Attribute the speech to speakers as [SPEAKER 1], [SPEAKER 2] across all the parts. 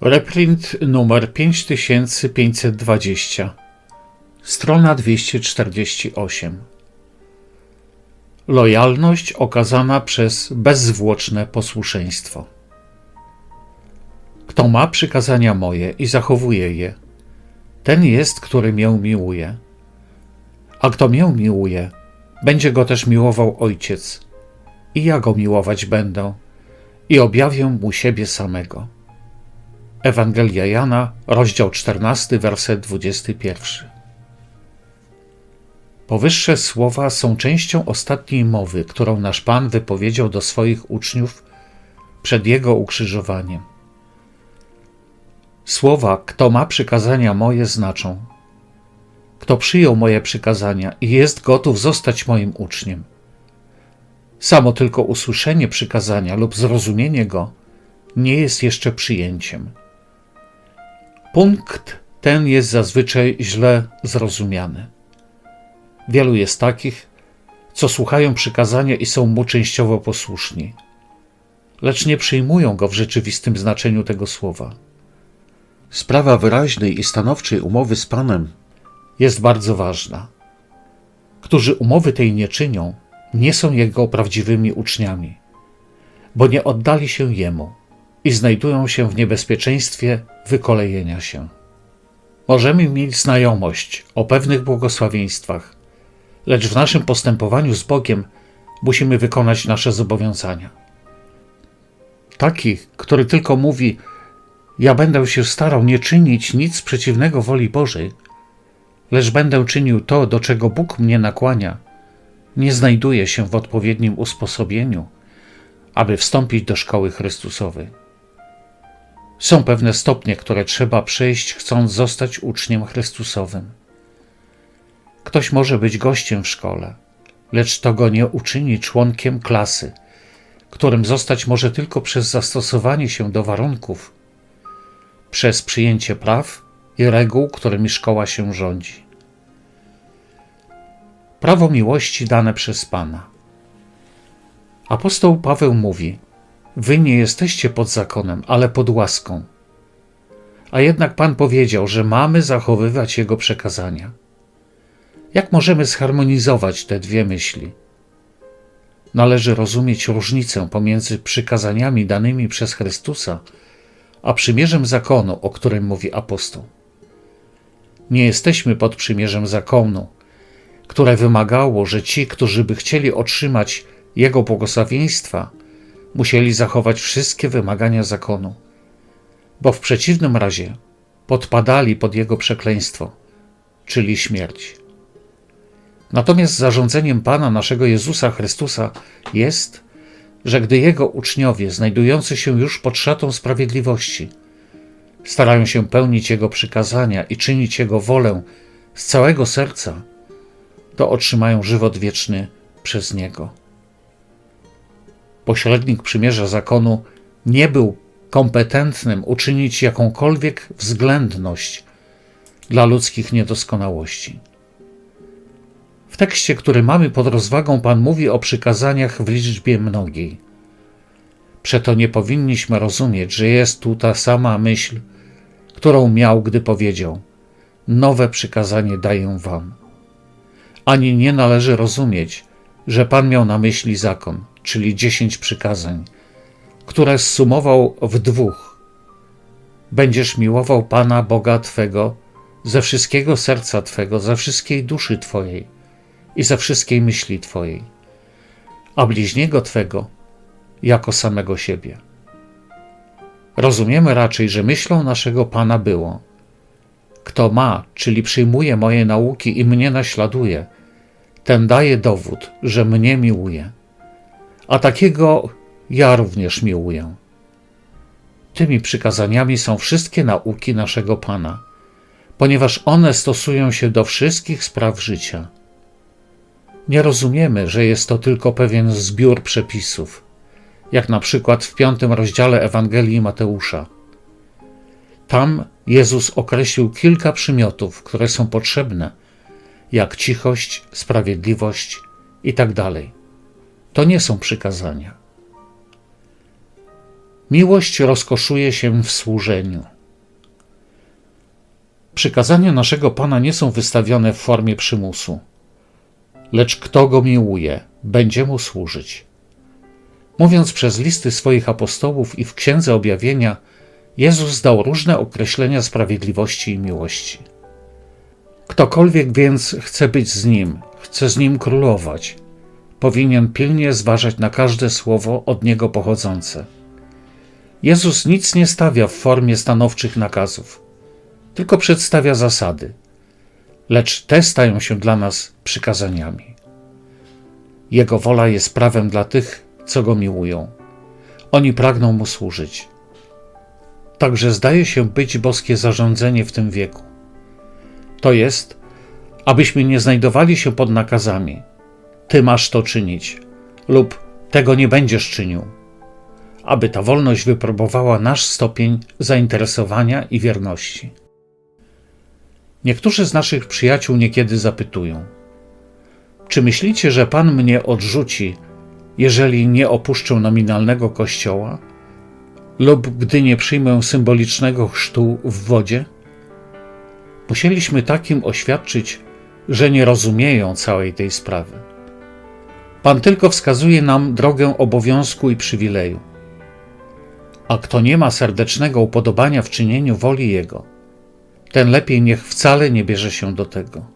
[SPEAKER 1] Reprint numer 5520 Strona 248 Lojalność okazana przez bezzwłoczne posłuszeństwo. Kto ma przykazania moje i zachowuje je, ten jest, który mię miłuje. A kto mię miłuje, będzie go też miłował Ojciec. I ja go miłować będę i objawię mu siebie samego. Ewangelia Jana, rozdział 14, werset 21. Powyższe słowa są częścią ostatniej mowy, którą nasz Pan wypowiedział do swoich uczniów przed Jego ukrzyżowaniem. Słowa, kto ma przykazania moje, znaczą: Kto przyjął moje przykazania i jest gotów zostać moim uczniem. Samo tylko usłyszenie przykazania lub zrozumienie go nie jest jeszcze przyjęciem. Punkt ten jest zazwyczaj źle zrozumiany. Wielu jest takich, co słuchają przykazania i są mu częściowo posłuszni, lecz nie przyjmują go w rzeczywistym znaczeniu tego słowa. Sprawa wyraźnej i stanowczej umowy z Panem jest bardzo ważna. Którzy umowy tej nie czynią, nie są Jego prawdziwymi uczniami, bo nie oddali się Jemu i znajdują się w niebezpieczeństwie wykolejenia się. Możemy mieć znajomość o pewnych błogosławieństwach, lecz w naszym postępowaniu z Bogiem musimy wykonać nasze zobowiązania. Taki, który tylko mówi: Ja będę się starał nie czynić nic przeciwnego woli Bożej, lecz będę czynił to, do czego Bóg mnie nakłania, nie znajduje się w odpowiednim usposobieniu, aby wstąpić do szkoły Chrystusowej. Są pewne stopnie, które trzeba przejść, chcąc zostać uczniem Chrystusowym. Ktoś może być gościem w szkole, lecz to go nie uczyni członkiem klasy, którym zostać może tylko przez zastosowanie się do warunków, przez przyjęcie praw i reguł, którymi szkoła się rządzi. Prawo miłości dane przez Pana. Apostoł Paweł mówi: Wy nie jesteście pod zakonem, ale pod łaską. A jednak Pan powiedział, że mamy zachowywać Jego przekazania. Jak możemy zharmonizować te dwie myśli? Należy rozumieć różnicę pomiędzy przykazaniami danymi przez Chrystusa, a przymierzem zakonu, o którym mówi apostoł. Nie jesteśmy pod przymierzem zakonu, które wymagało, że ci, którzy by chcieli otrzymać Jego błogosławieństwa, musieli zachować wszystkie wymagania zakonu, bo w przeciwnym razie podpadali pod Jego przekleństwo, czyli śmierć. Natomiast zarządzeniem Pana naszego Jezusa Chrystusa jest, że gdy Jego uczniowie, znajdujący się już pod szatą sprawiedliwości, starają się pełnić Jego przykazania i czynić Jego wolę z całego serca, to otrzymają żywot wieczny przez Niego. Pośrednik przymierza zakonu nie był kompetentnym uczynić jakąkolwiek względność dla ludzkich niedoskonałości. W tekście, który mamy pod rozwagą, Pan mówi o przykazaniach w liczbie mnogiej. Przeto nie powinniśmy rozumieć, że jest tu ta sama myśl, którą miał, gdy powiedział: Nowe przykazanie daję wam ani nie należy rozumieć, że Pan miał na myśli zakon, czyli dziesięć przykazań, które zsumował w dwóch. Będziesz miłował Pana Boga Twego ze wszystkiego serca Twego, ze wszystkiej duszy Twojej i ze wszystkiej myśli Twojej, a bliźniego Twego jako samego siebie. Rozumiemy raczej, że myślą naszego Pana było: Kto ma, czyli przyjmuje moje nauki i mnie naśladuje, ten daje dowód, że mnie miłuje, a takiego ja również miłuję. Tymi przykazaniami są wszystkie nauki naszego Pana, ponieważ one stosują się do wszystkich spraw życia. Nie rozumiemy, że jest to tylko pewien zbiór przepisów, jak na przykład w piątym rozdziale Ewangelii Mateusza. Tam Jezus określił kilka przymiotów, które są potrzebne jak cichość, sprawiedliwość itd. Tak to nie są przykazania. Miłość rozkoszuje się w służeniu. Przykazania naszego Pana nie są wystawione w formie przymusu, lecz kto go miłuje, będzie mu służyć. Mówiąc przez listy swoich apostołów i w Księdze Objawienia, Jezus dał różne określenia sprawiedliwości i miłości. Ktokolwiek więc chce być z Nim, chce z Nim królować, powinien pilnie zważać na każde słowo od Niego pochodzące. Jezus nic nie stawia w formie stanowczych nakazów, tylko przedstawia zasady, lecz te stają się dla nas przykazaniami. Jego wola jest prawem dla tych, co go miłują. Oni pragną mu służyć. Także zdaje się być boskie zarządzenie w tym wieku. To jest, abyśmy nie znajdowali się pod nakazami. Ty masz to czynić, lub tego nie będziesz czynił. Aby ta wolność wypróbowała nasz stopień zainteresowania i wierności. Niektórzy z naszych przyjaciół niekiedy zapytują: Czy myślicie, że Pan mnie odrzuci, jeżeli nie opuszczę nominalnego kościoła? Lub gdy nie przyjmę symbolicznego chrztu w wodzie? Musieliśmy takim oświadczyć, że nie rozumieją całej tej sprawy. Pan tylko wskazuje nam drogę obowiązku i przywileju. A kto nie ma serdecznego upodobania w czynieniu woli Jego, ten lepiej niech wcale nie bierze się do tego.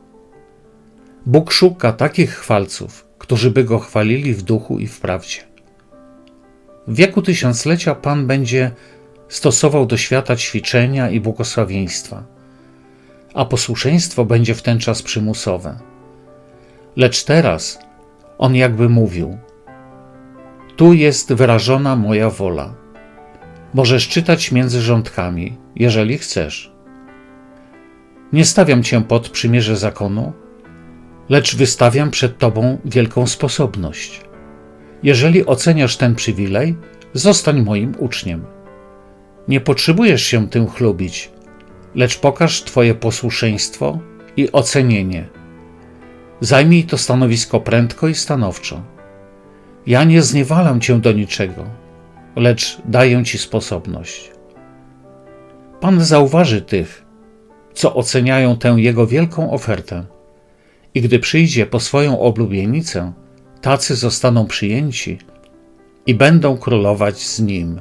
[SPEAKER 1] Bóg szuka takich chwalców, którzy by go chwalili w duchu i w prawdzie. W wieku tysiąclecia Pan będzie stosował do świata ćwiczenia i błogosławieństwa, a posłuszeństwo będzie w ten czas przymusowe. Lecz teraz on jakby mówił: Tu jest wyrażona moja wola. Możesz czytać między rządkami, jeżeli chcesz. Nie stawiam cię pod przymierze zakonu, lecz wystawiam przed tobą wielką sposobność. Jeżeli oceniasz ten przywilej, zostań moim uczniem. Nie potrzebujesz się tym chlubić, lecz pokaż Twoje posłuszeństwo i ocenienie. Zajmij to stanowisko prędko i stanowczo. Ja nie zniewalam Cię do niczego, lecz daję Ci sposobność. Pan zauważy tych, co oceniają tę Jego wielką ofertę, i gdy przyjdzie po swoją oblubienicę, tacy zostaną przyjęci i będą królować z Nim.